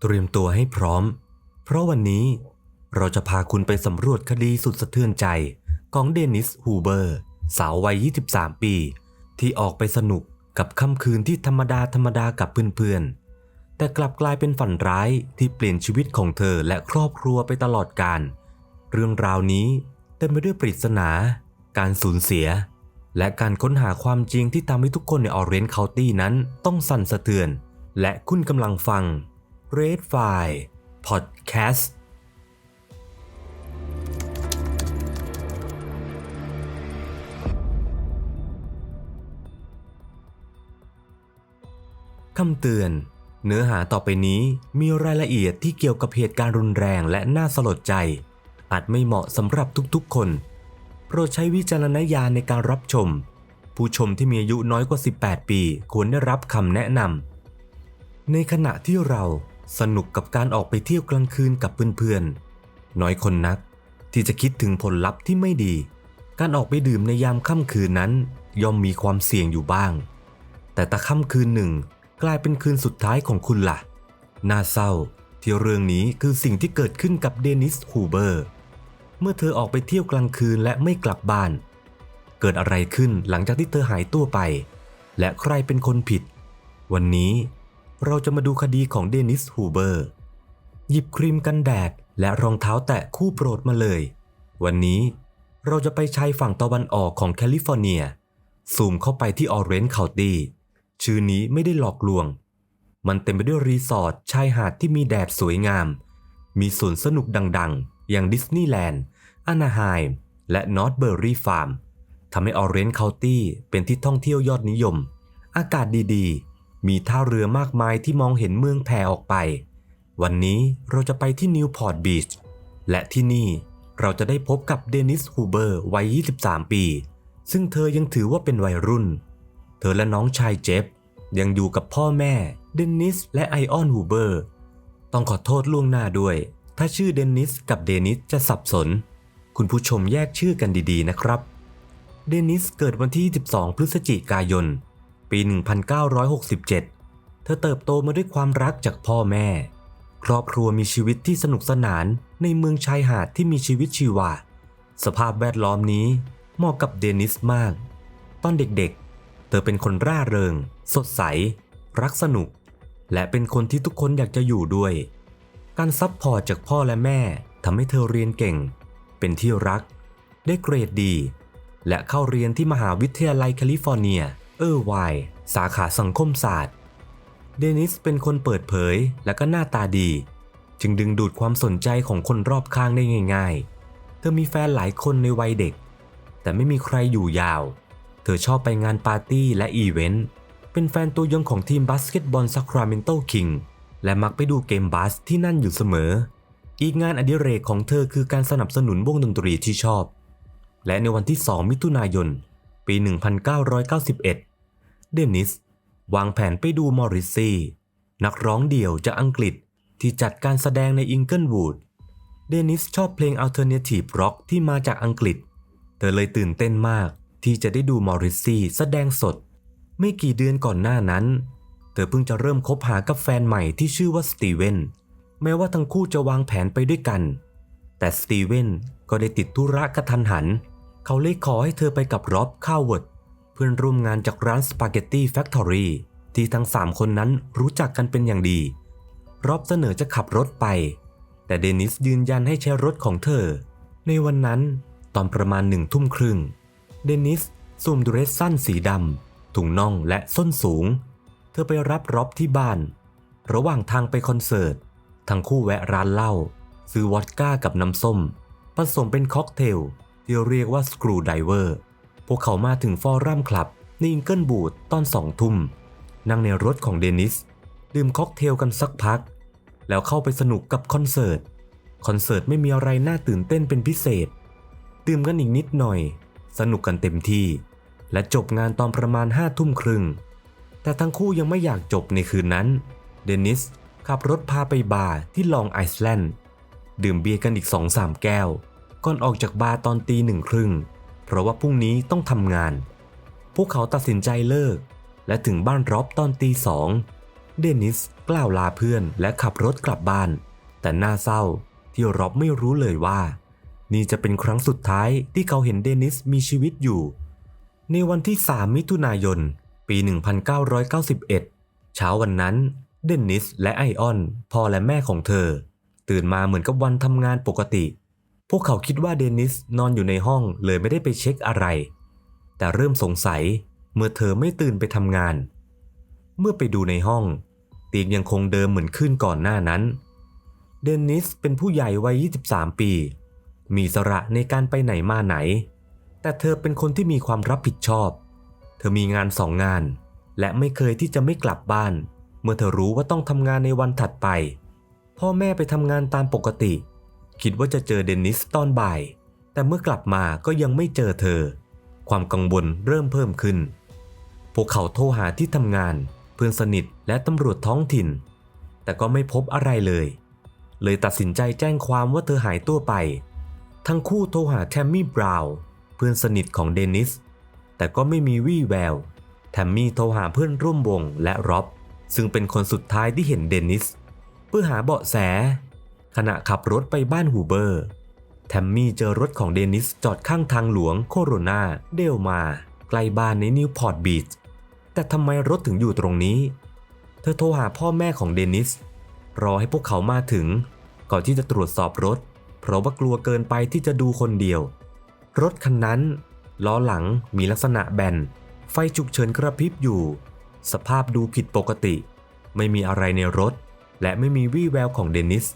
เตรียมตัวให้พร้อม เพราะวันนี้เราจะพาคุณไปสำรวจคดีสุดสะเทือนใจของเดนิสฮูเบอร์ สาววัย 23 ปี ที่ออกไปสนุกกับค่ำคืนที่ธรรมดาธรรมดากับเพื่อนๆ แต่กลับกลายเป็นฝันร้ายที่เปลี่ยนชีวิตของเธอและครอบครัวไปตลอดกาลเรื่องราวนี้เต็มไปด้วยปริศนา การสูญเสีย และการค้นหาความจริงที่ทำให้ทุกคนในออเรนจ์เคาน์ตี้นั้นต้องสั่นสะเทือน และคุณกำลังฟัง Red File Podcast คำเตือน เนื้อหาต่อไปนี้มีรายละเอียดที่เกี่ยวกับเหตุการณ์รุนแรงและน่าสลดใจ อาจไม่เหมาะสำหรับทุกๆคน โปรดใช้วิจารณญาณในการรับชม ผู้ชมที่มีอายุน้อยกว่า 18 ปี ควรได้รับคำแนะนำในขณะที่เรา สนุกกับการออกไปเที่ยวกลางคืนกับเพื่อนๆ น้อยคนนักที่จะคิดถึงผลลัพธ์ที่ไม่ดี การออกไปดื่มในยามค่ำคืนนั้น ย่อมมีความเสี่ยงอยู่บ้าง แต่ตะค่ำคืนหนึ่งกลายเป็นคืนสุดท้ายของคุณละ่ะ น่าเศร้าที่เรื่องนี้คือสิ่งที่เกิดขึ้นกับเดนิสฮูเบอร์ เมื่อเธอออกไปเที่ยวกลางคืนและไม่กลับบ้าน เกิดอะไรขึ้นหลังจากที่เธอหายตัวไป และใครเป็นคนผิด วันนี้ เราจะมาดูคดีของเดนิสฮูเบอร์ หยิบครีมกันแดดและรองเท้าแตะคู่โปรดมาเลย วันนี้เราจะไปชายฝั่งตะวันออกของแคลิฟอร์เนีย ซูมเข้าไปที่ออเรนจ์เคาน์ตี้ชื่อนี้ไม่ได้หลอกลวง มันเต็มไปด้วยรีสอร์ทชายหาดที่มีแดดสวยงาม มีสวนสนุกดังๆ อย่างดิสนีย์แลนด์อนาไฮม์และนอร์ทเบอร์รี่ฟาร์มทำให้ออเรนจ์เคาน์ตี้เป็นที่ท่องเที่ยวยอดนิยม อากาศดีๆ มีท่าเรือมากมายที่มองเห็นเมืองแผ่ออกไป วันนี้เราจะไปที่นิวพอร์ตบีชและที่นี่เราจะได้พบกับเดนิสฮูเบอร์วัย 23 ปี ซึ่งเธอยังถือว่าเป็นวัยรุ่น เธอและน้องชายเจฟยังอยู่กับพ่อแม่ เดนิสและไอออนฮูเบอร์ ต้องขอโทษล่วงหน้าด้วย ถ้าชื่อเดนิสกับเดนิสจะสับสน คุณผู้ชมแยกชื่อกันดีๆนะครับ เดนิสเกิดวันที่ 12 พฤศจิกายน ปี 1967 เธอเติบโตมาด้วยความรักจากพ่อแม่ ครอบครัวมีชีวิตที่สนุกสนานในเมืองชายหาดที่มีชีวิตชีวา สภาพแวดล้อมนี้เหมาะกับเดนิสมาก ตอนเด็กๆ เธอเป็นคนร่าเริง สดใส รักสนุก และเป็นคนที่ทุกคนอยากจะอยู่ด้วย การซับพอร์ตจากพ่อและแม่ทำให้เธอเรียนเก่ง เป็นที่รัก ได้เกรดดี และเข้าเรียนที่มหาวิทยาลัยแคลิฟอร์เนีย เออร์ไวน์สาขาสังคมศาสตร์ เดนิสเป็นคนเปิดเผยและก็หน้าตาดี จึงดึงดูดความสนใจของคนรอบข้างได้ง่าย ๆ เธอมีแฟนหลายคนในวัยเด็ก แต่ไม่มีใครอยู่ยาว เธอชอบไปงานปาร์ตี้และอีเวนต์ เป็นแฟนตัวยงของทีมบาสเกตบอลซัคราเมนโตคิงและมักไปดูเกมบาสที่นั่นอยู่เสมอ อีกงานอดิเรกของเธอคือการสนับสนุนวงดนตรีที่ชอบ และในวันที่ 2 มิถุนายน ปี 1991 เดนิส วางแผนไปดูมอริสซี่ นักร้องเดี่ยวจากอังกฤษที่จัดการแสดงในอิงเกิลวูด เดนิสชอบเพลงอัลเทอร์เนทีฟร็อกที่มาจากอังกฤษ เธอเลยตื่นเต้นมากที่จะได้ดูมอริสซี่แสดงสด ไม่กี่เดือนก่อนหน้านั้น เธอเพิ่งจะเริ่มคบหากับแฟนใหม่ที่ชื่อว่าสตีเวน แม้ว่าทั้งคู่จะวางแผนไปด้วยกัน แต่สตีเวนก็ได้ติดธุระกระทันหัน เขาเลยขอให้เธอไปกับร็อบข้าวเวิร์ด พื่อนร่วมงานจากร้านสปาเกตตี้แฟคทอรี่ที่ทั้งสามคนนั้นรู้จักกันเป็นอย่างดีร็อบเสนอจะขับรถไป แต่เดนิสยืนยันให้ใช้รถของเธอ ในวันนั้นตอนประมาณหนึ่งทุ่มครึ่ง เดนิสสวมดูเรสสั้นสีดำถุงน่องและส้นสูง เธอไปรับร็อบที่บ้าน ระหว่างทางไปคอนเสิร์ต ทั้งคู่แวะร้านเหล้าซื้อวอดก้ากับน้ำส้ม ผสมเป็นค็อกเทลที่เรียกว่าสกรูไดเวอร์ พวกเขามาถึงฟอรัมคลับในอิงเกิลบูดตอนสองทุ่ม นั่งในรถของเดนิส ดื่มค็อกเทลกันสักพัก แล้วเข้าไปสนุกกับคอนเสิร์ต คอนเสิร์ตไม่มีอะไรน่าตื่นเต้นเป็นพิเศษ ดื่มกันอีกนิดหน่อย สนุกกันเต็มที่ และจบงานตอนประมาณห้าทุ่มครึ่ง แต่ทั้งคู่ยังไม่อยากจบในคืนนั้น เดนิสขับรถพาไปบาร์ที่ลองไอซ์แลนด์ ดื่มเบียร์กันอีกสองสามแก้ว ก่อนออกจากบาร์ตอนตีหนึ่งครึ่ง เพราะว่าพรุ่งนี้ต้องทำงาน พวกเขาตัดสินใจเลิก และถึงบ้านร็อบตอนตีสองเดนิสกล่าวลาเพื่อนและขับรถกลับบ้าน แต่น่าเศร้าที่ร็อบไม่รู้เลยว่า นี่จะเป็นครั้งสุดท้ายที่เขาเห็นเดนิสมีชีวิตอยู่ ในวันที่ 3 มิถุนายน ปี 1991 เช้าวันนั้น เดนิสและไอออน พ่อและแม่ของเธอ ตื่นมาเหมือนกับวันทำงานปกติ พวกเขาคิดว่าเดนิสนอนอยู่ในห้องเลยไม่ได้ไปเช็คอะไร แต่เริ่มสงสัยเมื่อเธอไม่ตื่นไปทำงาน เมื่อไปดูในห้อง เตียงยังคงเดิมเหมือนขึ้นก่อนหน้านั้น เดนิสเป็นผู้ใหญ่วัย 23 ปี มีสระในการไปไหนมาไหน แต่เธอเป็นคนที่มีความรับผิดชอบ เธอมีงานสองงาน และไม่เคยที่จะไม่กลับบ้าน เมื่อเธอรู้ว่าต้องทำงานในวันถัดไป พ่อแม่ไปทำงานตามปกติ คิดว่าจะเจอเดนิสตอนบ่าย แต่เมื่อกลับมาก็ยังไม่เจอเธอ ความกังวลเริ่มเพิ่มขึ้น พวกเขาโทรหาที่ทำงาน เพื่อนสนิทและตำรวจท้องถิ่น แต่ก็ไม่พบอะไรเลย เลยตัดสินใจแจ้งความว่าเธอหายตัวไป ทั้งคู่โทรหาแทมมี่บราวน์เพื่อนสนิทของเดนิส แต่ก็ไม่มีวี่แวว แทมมี่โทรหาเพื่อนร่วมวงและร็อบซึ่งเป็นคนสุดท้ายที่เห็นเดนิส เพื่อหาเบาะแส ขณะขับรถไปบ้านฮูเบอร์ แทมมี่เจอรถของเดนิสจอดข้างทางหลวงโคโรนาเดลมาใกล้บ้านในนิวพอร์ตบีชแต่ทำไมรถถึงอยู่ตรงนี้ เธอโทรหาพ่อแม่ของเดนิส รอให้พวกเขามาถึง ก่อนที่จะตรวจสอบรถ เพราะว่ากลัวเกินไปที่จะดูคนเดียว รถคันนั้น ล้อหลังมีลักษณะแบน ไฟฉุกเฉินกระพริบอยู่ สภาพดูผิดปกติ ไม่มีอะไรในรถ และไม่มีวี่แววของเดนิส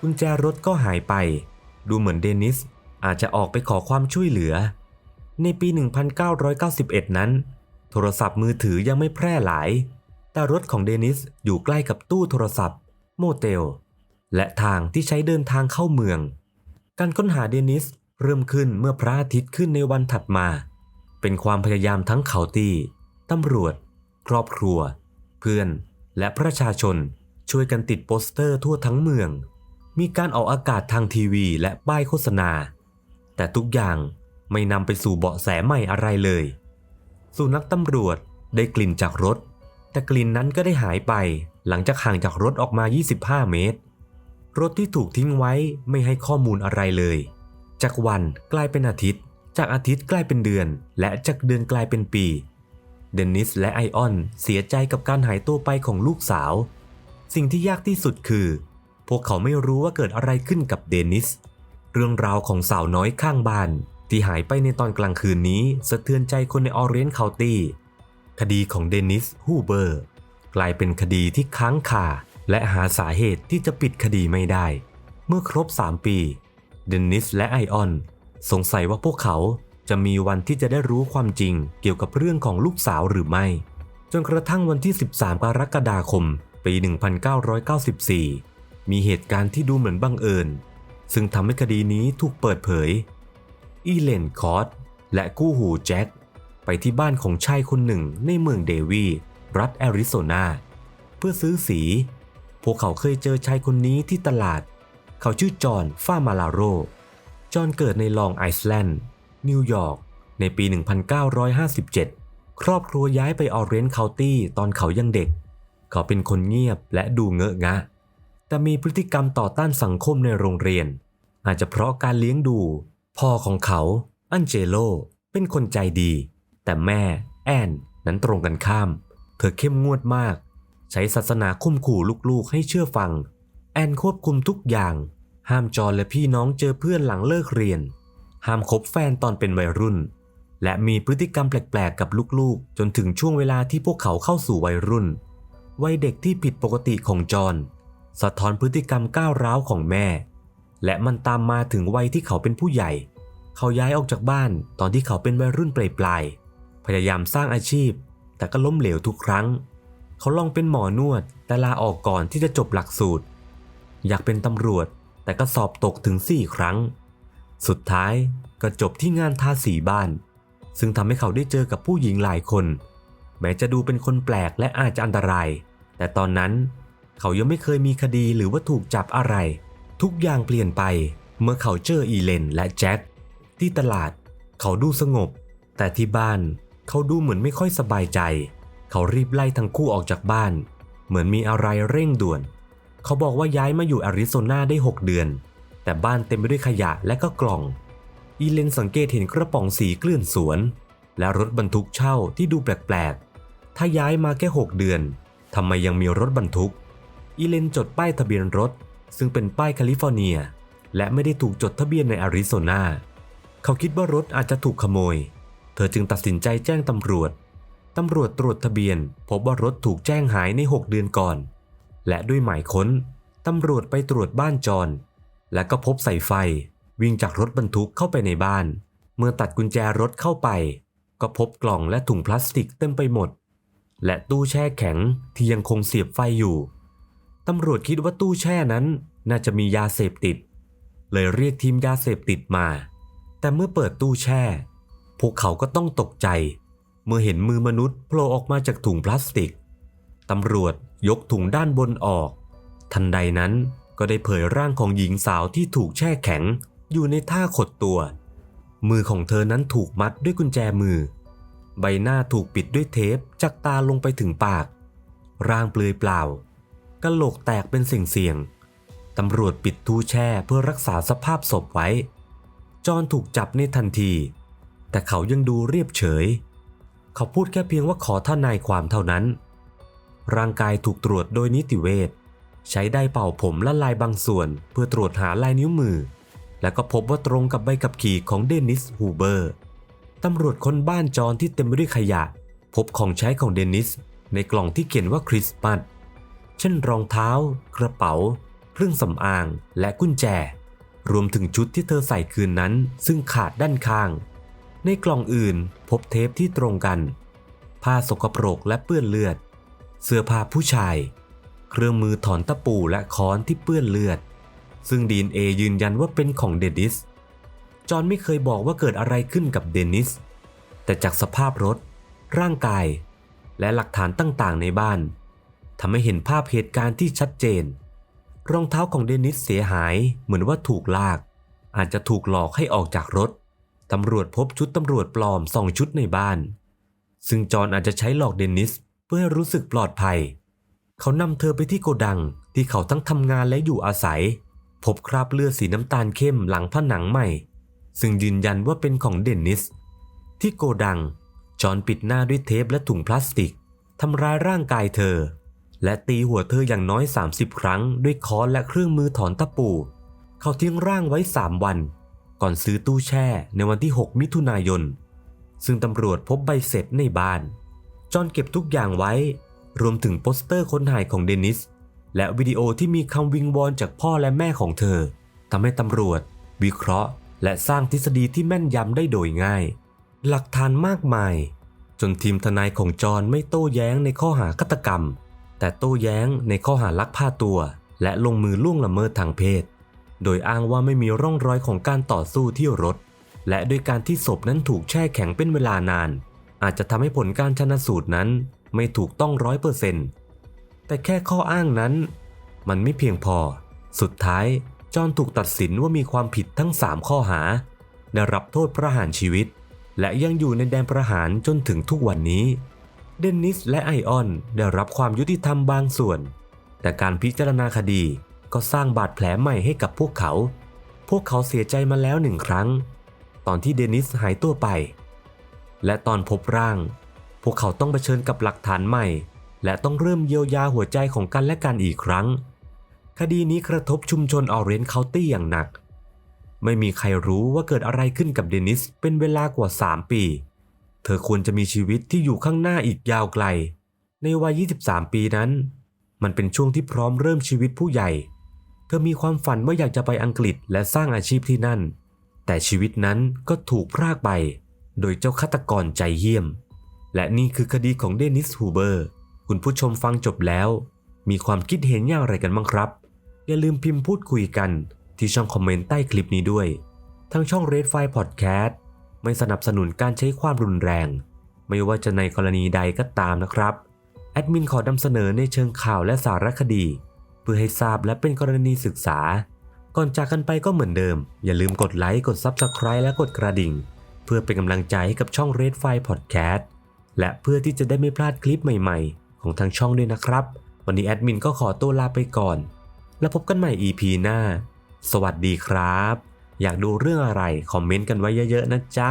กุญแจรถก็หายไป ดูเหมือนเดนิสอาจจะออกไปขอความช่วยเหลือ ในปี 1991 นั้น โทรศัพท์มือถือยังไม่แพร่หลาย แต่รถของเดนิสอยู่ใกล้กับตู้โทรศัพท์ โมเตล และทางที่ใช้เดินทางเข้าเมือง การค้นหาเดนิสเริ่มขึ้นเมื่อพระอาทิตย์ขึ้นในวันถัดมา เป็นความพยายามทั้งเขาตีตำรวจ ครอบครัว เพื่อนและประชาชนช่วยกันติดโปสเตอร์ทั่วทั้งเมือง มีการออกอากาศทางทีวีและป้ายโฆษณา แต่ทุกอย่างไม่นำไปสู่เบาะแสใหม่อะไรเลย สุนัขตำรวจได้กลิ่นจากรถ แต่กลิ่นนั้นก็ได้หายไปหลังจากห่างจากรถออกมา 25 เมตร รถที่ถูกทิ้งไว้ไม่ให้ข้อมูลอะไรเลย จากวันกลายเป็นอาทิตย์ จากอาทิตย์กลายเป็นเดือน และจากเดือนกลายเป็นปี เดนิสและไอออนเสียใจกับการหายตัวไปของลูกสาว สิ่งที่ยากที่สุดคือ พวกเขาไม่รู้ว่าเกิดอะไรขึ้นกับเดนิส เรื่องราวของสาวน้อยข้างบ้าน ที่หายไปในตอนกลางคืนนี้สะเทือนใจคนในออเรนจ์เคานตี้ คดีของเดนิสฮูเบอร์ กลายเป็นคดีที่ค้างคาและหาสาเหตุที่จะปิดคดีไม่ได้ เมื่อครบ 3 ปี เดนิสและไอออน สงสัยว่าพวกเขาจะมีวันที่จะได้รู้ความจริงเกี่ยวกับเรื่องของลูกสาวหรือไม่ จนกระทั่งวันที่ 13 กรกฎาคม ปี 1994 มีเหตุการณ์ที่ดูเหมือนบังเอิญ ซึ่งทำให้คดีนี้ถูกเปิดเผย อีเลนคอร์ตและกู้หูแจ็คไปที่บ้านของชายคนหนึ่งในเมืองเดวี รัฐแอริโซนา เพื่อซื้อสี พวกเขาเคยเจอชายคนนี้ที่ตลาด เขาชื่อจอห์นฟามาลาโร จอห์นเกิดในลองไอซ์แลนด์ นิวยอร์ก ในปี 1957 ครอบครัวย้ายไปออเรนจ์เคานตี้ตอนเขายังเด็ก เขาเป็นคนเงียบและดูเงอะงะ แต่มีพฤติกรรมต่อต้านสังคมในโรงเรียน อาจจะเพราะการเลี้ยงดู พ่อของเขา อันเจโล เป็นคนใจดี แต่แม่ แอนนั้นตรงกันข้าม เธอเข้มงวดมาก ใช้ศาสนาคุ้มขู่ลูกๆให้เชื่อฟัง แอนควบคุมทุกอย่าง ห้ามจอห์นและพี่น้องเจอเพื่อนหลังเลิกเรียน ห้ามคบแฟนตอนเป็นวัยรุ่น และมีพฤติกรรมแปลกๆกับลูกๆ จนถึงช่วงเวลาที่พวกเขาเข้าสู่วัยรุ่น วัยเด็กที่ผิดปกติของจอห์น สะท้อนพฤติกรรมก้าวร้าวของแม่ และมันตามมาถึงวัยที่เขาเป็นผู้ใหญ่ เขาย้ายออกจากบ้านตอนที่เขาเป็นวัยรุ่นปลายๆพยายามสร้างอาชีพ แต่ก็ล้มเหลวทุกครั้ง เขาลองเป็นหมอนวด แต่ลาออกก่อนที่จะจบหลักสูตร อยากเป็นตำรวจ แต่ก็สอบตกถึง 4 ครั้ง สุดท้ายก็จบที่งานทาสีบ้าน ซึ่งทำให้เขาได้เจอกับผู้หญิงหลายคน แม้จะดูเป็นคนแปลกและอาจจะอันตราย แต่ตอนนั้นเขายังไม่เคยมีคดีหรือว่าถูกจับอะไร ทุกอย่างเปลี่ยนไปเมื่อเขาเจออีเลนและแจ็คที่ตลาด เขาดูสงบ แต่ที่บ้านเขาดูเหมือนไม่ค่อยสบายใจ เขารีบไล่ทั้งคู่ออกจากบ้าน เหมือนมีอะไรเร่งด่วน เขาบอกว่าย้ายมาอยู่แอริโซนาได้ 6 เดือน แต่บ้านเต็มไปด้วยขยะและก็กล่อง อีเลนสังเกตเห็นกระป๋องสีเกลื่อนสวน และรถบรรทุกเช่าที่ดูแปลกๆถ้าย้ายมาแค่ 6 เดือนทำไมยังมีรถบรรทุก อีเลนจดป้ายทะเบียนรถ ซึ่งเป็นป้ายแคลิฟอร์เนีย และไม่ได้ถูกจดทะเบียนในอาริโซนา เขาคิดว่ารถอาจจะถูกขโมย เธอจึงตัดสินใจแจ้งตำรวจ ตำรวจตรวจทะเบียน พบว่ารถถูกแจ้งหายใน 6 เดือนก่อน และด้วยหมายค้น ตำรวจไปตรวจบ้านจอนและก็พบสายไฟ วิ่งจากรถบรรทุกเข้าไปในบ้าน เมื่อตัดกุญแจรถเข้าไป ก็พบกล่องและถุงพลาสติกเต็มไปหมด และตู้แช่แข็งที่ยังคงเสียบไฟอยู่ ตำรวจคิดว่าตู้แช่นั้นน่าจะมียาเสพติด เลยเรียกทีมยาเสพติดมา แต่เมื่อเปิดตู้แช่ พวกเขาก็ต้องตกใจ เมื่อเห็นมือมนุษย์โผล่ออกมาจากถุงพลาสติก ตำรวจยกถุงด้านบนออก ทันใดนั้นก็ได้เผยร่างของหญิงสาวที่ถูกแช่แข็งอยู่ในท่าขดตัว มือของเธอนั้นถูกมัดด้วยกุญแจมือ ใบหน้าถูกปิดด้วยเทปจากตาลงไปถึงปาก ร่างเปลือยเปล่า กะโหลกแตกเป็นเสี่ยงๆตำรวจปิดตู้แช่เพื่อรักษาสภาพศพไว้ จอห์นถูกจับในทันที แต่เขายังดูเรียบเฉย เขาพูดแค่เพียงว่าขอทนายความเท่านั้น ร่างกายถูกตรวจโดยนิติเวชใช้ได้เป่าผมและลายบางส่วน เพื่อตรวจหาลายนิ้วมือ และก็พบว่าตรงกับใบขับขี่ของเดนิสฮูเบอร์ตำรวจค้นบ้านจอห์นที่เต็มไปด้วยขยะ พบของใช้ของเดนิสในกล่องที่เขียนว่าคริสต์มาส เช่นรองเท้า กระเป๋า เครื่องสำอางและกุญแจ รวมถึงชุดที่เธอใส่คืนนั้น ซึ่งขาดด้านข้าง ในกล่องอื่นพบเทปที่ตรงกัน ผ้าสกปรกและเปื้อนเลือด เสื้อผ้าผู้ชาย เครื่องมือถอนตะปูและค้อนที่เปื้อนเลือด ซึ่งดีนเอยืนยันว่าเป็นของเดนิส จอห์นไม่เคยบอกว่าเกิดอะไรขึ้นกับเดนิส แต่จากสภาพรถ ร่างกาย และหลักฐานต่างๆในบ้าน ทำให้เห็นภาพเหตุการณ์ที่ชัดเจน รองเท้าของเดนิสเสียหายเหมือนว่าถูกลาก อาจจะถูกหลอกให้ออกจากรถ ตำรวจพบชุดตำรวจปลอมสองชุดในบ้าน ซึ่งจอห์นอาจจะใช้หลอกเดนิสเพื่อให้รู้สึกปลอดภัย เขานำเธอไปที่โกดังที่เขาทั้งทำงานและอยู่อาศัย พบคราบเลือดสีน้ำตาลเข้มหลังผนังใหม่ ซึ่งยืนยันว่าเป็นของเดนิส ที่โกดังจอห์นปิดหน้าด้วยเทปและถุงพลาสติกทำร้ายร่างกายเธอ และตีหัวเธออย่างน้อย 30 ครั้ง ด้วยค้อนและเครื่องมือถอนตะปู เขาทิ้งร่างไว้ 3 วัน ก่อนซื้อตู้แช่ในวันที่ 6 มิถุนายน ซึ่งตำรวจพบใบเสร็จในบ้าน จอห์นเก็บทุกอย่างไว้ รวมถึงโปสเตอร์คนหายของเดนิส และวิดีโอที่มีคำวิงวอนจากพ่อและแม่ของเธอทำให้ตำรวจ วิเคราะห์ และสร้างทฤษฎีที่แม่นยำได้โดยง่าย หลักฐานมากมาย จนทีมทนายของจอห์นไม่โต้แย้งในข้อหาฆาตกรรม แต่โต้แย้งในข้อหาลักพาตัว และลงมือล่วงละเมิดทางเพศ โดยอ้างว่าไม่มีร่องรอยของการต่อสู้ที่รถ และโดยการที่ศพนั้นถูกแช่แข็งเป็นเวลานาน อาจจะทำให้ผลการชนสูตรนั้นไม่ถูกต้องร้อยเปอร์เซ็นต์แต่แค่ข้ออ้างนั้น มันไม่เพียงพอ สุดท้ายจอห์นถูกตัดสินว่ามีความผิดทั้ง 3 ข้อหา ได้รับโทษประหารชีวิต และยังอยู่ในแดนประหารจนถึงทุกวันนี้ เดนนิสและไอออนได้รับความยุติธรรมบางส่วน แต่การพิจารณาคดีก็สร้างบาดแผลใหม่ให้กับพวกเขา พวกเขาเสียใจมาแล้วหนึ่งครั้ง ตอนที่เดนิสหายตัวไป และตอนพบร่าง พวกเขาต้องเผชิญกับหลักฐานใหม่ และต้องเริ่มเยียวยาหัวใจของกันและกันอีกครั้ง คดีนี้กระทบชุมชนออเรนจ์เคานตี้อย่างหนัก ไม่มีใครรู้ว่าเกิดอะไรขึ้นกับเดนิสเป็นเวลากว่า 3 ปี เธอควรจะมีชีวิตที่อยู่ข้างหน้าอีกยาวไกล ในวัย 23 ปีนั้น มันเป็นช่วงที่พร้อมเริ่มชีวิตผู้ใหญ่ เธอมีความฝันว่าอยากจะไปอังกฤษและสร้างอาชีพที่นั่น แต่ชีวิตนั้นก็ถูกพรากไป โดยเจ้าฆาตกรใจเหี้ยม และนี่คือคดีของเดนิสฮูเบอร์ คุณผู้ชมฟังจบแล้ว มีความคิดเห็นอย่างไรกันบ้างครับ อย่าลืมพิมพ์พูดคุยกันที่ช่องคอมเมนต์ใต้คลิปนี้ด้วย ทั้งช่อง Red f i Podcast ไม่สนับสนุนการใช้ความรุนแรง ไม่ว่าจะในกรณีใดก็ตามนะครับ แอดมินขอนำเสนอในเชิงข่าวและสารคดี เพื่อให้ทราบและเป็นกรณีศึกษา ก่อนจากกันไปก็เหมือนเดิม อย่าลืมกดไลค์กด Subscribe และกดกระดิ่ง เพื่อเป็นกำลังใจให้กับช่อง Red f i Podcast และเพื่อที่จะได้ไม่พลาดคลิปใหม่ๆ ของทางช่องด้วยนะครับ วันนี้แอดมินก็ขอตัวลาไปก่อน แล้วพบกันใหม่ EP หน้า สวัสดีครับ อยากดูเรื่องอะไร คอมเมนต์กันไว้เยอะๆนะจ๊ะ